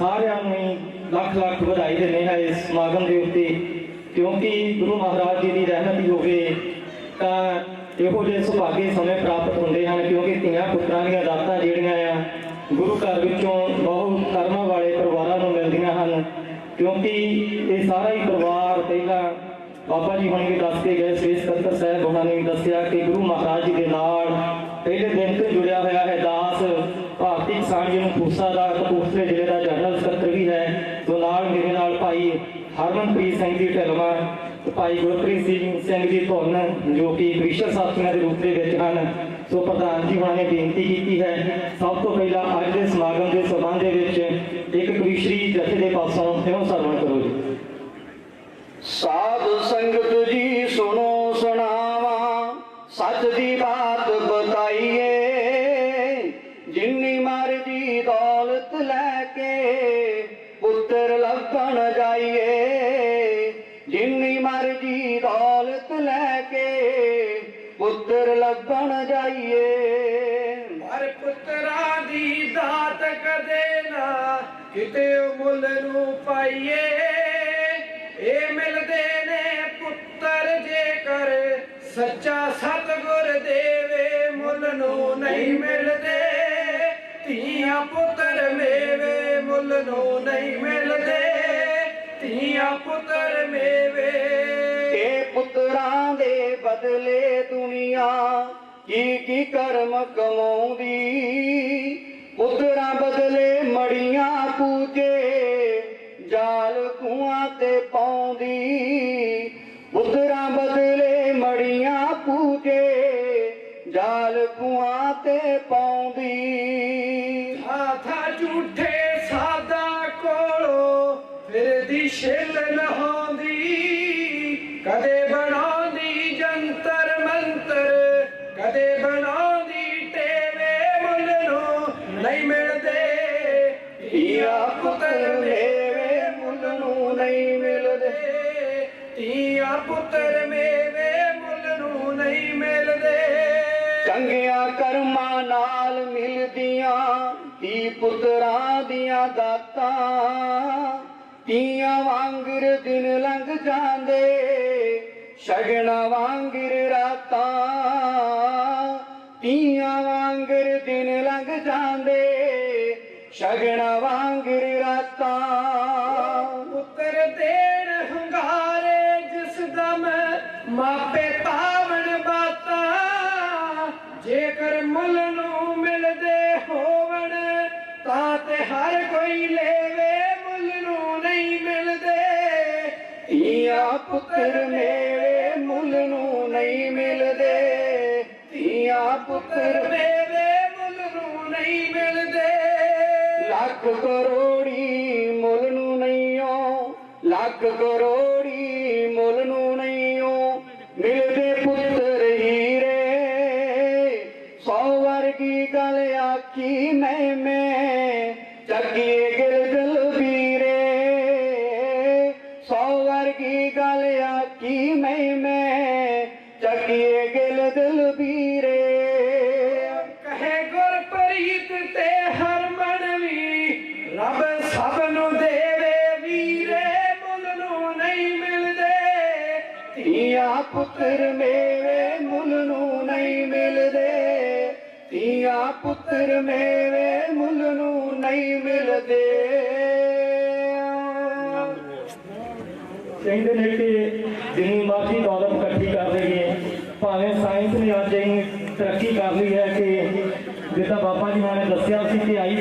ਸਾਰਿਆਂ ਨੂੰ ਹੀ ਲੱਖ ਲੱਖ ਵਧਾਈ ਦਿੰਦੇ ਹਾਂ ਇਸ ਸਮਾਗਮ ਦੇ ਉੱਤੇ। ਕਿਉਂਕਿ ਗੁਰੂ ਮਹਾਰਾਜ ਜੀ ਦੀ ਰਹਿਮਤ ਹੀ ਹੋਵੇ, ਤਾਂ ਇਹੋ ਜਿਹੇ ਸੁਭਾਗੇ ਸਮੇਂ ਪ੍ਰਾਪਤ ਹੁੰਦੇ ਹਨ, ਕਿਉਂਕਿ ਧੀਆਂ ਪੁੱਤਰਾਂ ਦੀਆਂ ਦਾਤਾਂ ਜਿਹੜੀਆਂ ਆ, ਗੁਰੂ ਘਰ ਵਿੱਚੋਂ ਬਹੁਤ ਕਰਮਾਂ ਵਾਲੇ ਪਰਿਵਾਰਾਂ ਨੂੰ ਮਿਲਦੀਆਂ ਹਨ। ਕਿਉਂਕਿ ਇਹ ਸਾਰਾ ਹੀ ਪਰਿਵਾਰ ਪਹਿਲਾਂ ਬਾਬਾ ਜੀ ਹੁਣ ਵੀ ਦੱਸ ਕੇ ਗਏ, ਸ੍ਰੀ ਸਕੱਤਰ ਸਾਹਿਬ ਉਹਨਾਂ ਨੇ ਵੀ ਦੱਸਿਆ ਕਿ ਗੁਰੂ ਮਹਾਰਾਜ ਜੀ ਦੇ ਨਾਲ ਪਹਿਲੇ ਦਿਨ ਤੋਂ ਜੁੜਿਆ ਹੋਇਆ ਹੈ ਦਾਸ, ਭਾਰਤੀ ਕਿਸਾਨ ਯੂਨੀਅਨ ਖੂਸਾ ਦਾ ਕਪੂਰਥਲੇ ਜ਼ਿਲ੍ਹੇ ਦਾ ਹਰਮਨਪ੍ਰੀਤ ਢਲਵਾ ਭਾਈ ਗੁਰਪ੍ਰੀਤ ਸਿੰਘ ਸਿੰਘ ਜੀ ਧੁੰਨ, ਜੋ ਕਿ ਕ੍ਰਿਸ਼ਨ ਸਾਥੀਆਂ ਦੇ ਰੂਪ ਦੇ ਵਿੱਚ ਹਨ। ਸੋ ਪ੍ਰਧਾਨ ਜੀ ਹੁਣਾਂ ਨੇ ਬੇਨਤੀ ਕੀਤੀ ਹੈ, ਸਭ ਤੋਂ ਪਹਿਲਾਂ ਅੱਜ ਦੇ ਸਮਾਗਮ ਦੇ ਸਬੰਧ ਦੇ ਵਿੱਚ ਇੱਕ ਕਵੀਸ਼ਰੀ ਜਥੇ ਦੇ ਪਾਸੋਂ ਇਹਨੂੰ ਸਰਵਣ ਕਰੋ ਜੀ। ਸਾਧ ਸੰਗਤ ਜੀ ਸੁਣੋ, ਸੁਣਾਵਾ, ਸੱਚ ਦੀ ਬਾਤ ਬਤਾਈਏ। ਜਿੰਨੀ ਮਰਜ਼ੀ ਦੌਲਤ ਲੈ ਕੇ ਪੁੱਤਰ ਲੱਭਣ ਜਾਈਏ ਮਰਜ਼ੀ ਦੌਲਤ ਲੈ ਕੇ ਪੁੱਤਰ ਲੱਭਣ ਜਾਈਏ। ਹਰ ਪੁੱਤਰਾਂ ਦੀ ਦਾਤ ਕਦੇ ਨਾ ਕਿਤੇ ਮੁੱਲ ਨੂੰ ਪਾਈਏ। ਇਹ ਮਿਲਦੇ ਨੇ ਪੁੱਤਰ ਜੇਕਰ ਸੱਚਾ ਸਤਗੁਰ ਦੇਵੇ, ਮੁੱਲ ਨੂੰ ਨਹੀਂ ਮਿਲਦੇ। ਧੀਆਂ ਪੁੱਤਰ ਮੇਵੇ, ਮੁੱਲ ਨੂੰ ਨਹੀਂ ਮਿਲਦੇ। ਧੀਆਂ ਪੁੱਤਰ ਮੇਵੇ ਬਦਲੇ ਦੁਨੀਆ। ਕੀ ਕੀ ਕਰਮ ਕਮਾਉਂਦੀ। ਪੁੱਤਰਾਂ ਬਦਲੇ ਮੜੀਆਂ ਪੂਜੇ। ਜਾਲ ਕੂਆਂ ਤੇ ਪਾਉਂਦੀ। ਪੁੱਤਰਾਂ ਬਦਲੇ ਮੜੀਆਂ ਪੂਜੇ। ਜਾਲ ਕੂਆਂ ਤੇ ਪਾਉਂਦੀ। ਹਾਥਾ ਝੂਠੇ ਸਾਦਾ ਕੋਲੋਂ ਫਿਰਦੀ ਛਿੱਲ ਨਹਾਉਂਦੀ। ਕਦੇ ਬਣਾਉਂਦੀ ਨਹੀਂ ਮਿਲਦੇ। ਧੀਆ ਪੁੱਤਰ ਮੇਵੇ ਮੁੱਲ ਨੂੰ ਨਹੀਂ ਮਿਲਦੇ। ਧੀਆ ਪੁੱਤਰ ਮੇਵੇ ਮੁੱਲ ਨੂੰ ਨਹੀਂ ਮਿਲਦੇ। ਚੰਗਿਆਂ ਕਰਮਾਂ ਨਾਲ ਮਿਲਦੀਆਂ ਧੀ ਪੁੱਤਰਾਂ ਦੀਆਂ ਦਾਤਾਂ। ਤੀਆਂ ਵਾਂਗਰ ਦਿਨ ਲੰਘ ਜਾਂਦੇ, ਸ਼ਗਨਾਂ ਵਾਂਗਰ ਰਾਤਾਂ। ਸ਼ਗਨਾਂ ਵਾਂਗਰ ਰਾਤਾਂ। ਪੁੱਤਰ ਦੇਣ ਹੰਗਾਰੇ ਜਿਸ ਦਮ ਮਾਪੇ ਪਾਵਨ ਬਾਤਾਂ। ਜੇਕਰ ਮੁੱਲ ਨੂੰ ਮਿਲਦੇ ਹੋਵਣ ਤਾਂ ਤੇ ਹਰ ਕੋਈ ਲੈਵੇ ਮੁੱਲ ਨੂੰ ਨਹੀਂ ਮਿਲਦੇ। ਧੀਆਂ ਪੁੱਤਰ ਮੇਰੇ ਮੁੱਲ ਨੂੰ ਨਹੀਂ ਮਿਲਦੇ। ਧੀਆਂ ਪੁੱਤਰ ਮੇਵੇ ਮੁੱਲ ਨੂੰ ਨਹੀਂ ਮਿਲਦੇ। ਲੱਖ ਕਰੋੜੀ ਮੁੱਲ ਨੂੰ ਨਹੀਂ ਓ ਲੱਖ ਕਰੋੜੀ ਮੁੱਲ ਨੂੰ ਨਹੀਂ ਓ ਮਿਲਦੇ ਪੁੱਤਰ ਹੀਰੇ, ਸੌ ਵਰਗੀ ਗੱਲ ਆਖੀ ਮੈਂ ਮੈਂ ਚੱਕੀਏ ਗਿਲ ਦਿਲ ਵੀਰੇ। ਸੌ ਵਰਗੀ ਗੱਲ ਆਖੀ ਮੈਂ ਮੈਂ ਚੱਕੀਏ ਗਿਲ ਦਿਲ ਵੀਰੇ। ਕਹੇ ਗੁਰਪ੍ਰੀਤ ਤੇ ਧੀਆਂ ਪੁੱਤਰ ਮੇਰੇ ਮੁੱਲ ਨੂੰ ਨਹੀਂ ਮਿਲਦੇ। ਧੀਆਂ ਪੁੱਤਰ ਮੇਰੇ ਮੁੱਲ ਨੂੰ ਨਹੀਂ ਮਿਲਦੇ। ਕਹਿੰਦੇ ਨੇ ਕਿ ਜਿੰਨੀ ਮਰਜ਼ੀ ਦੌਲਤ ਇਕੱਠੀ ਕਰ ਲਈਏ ਭਾਵੇਂ ਸਾਇੰਸ ਨੇ ਅੱਜ ਇੰਨੀ ਤਰੱਕੀ ਕਰ ਲਈ ਹੈ ਕਿ ਜਿੱਦਾਂ ਬਾਬਾ ਜੀ ਨੇ ਦੱਸਿਆ ਸੀ ਕਿ ਆਈ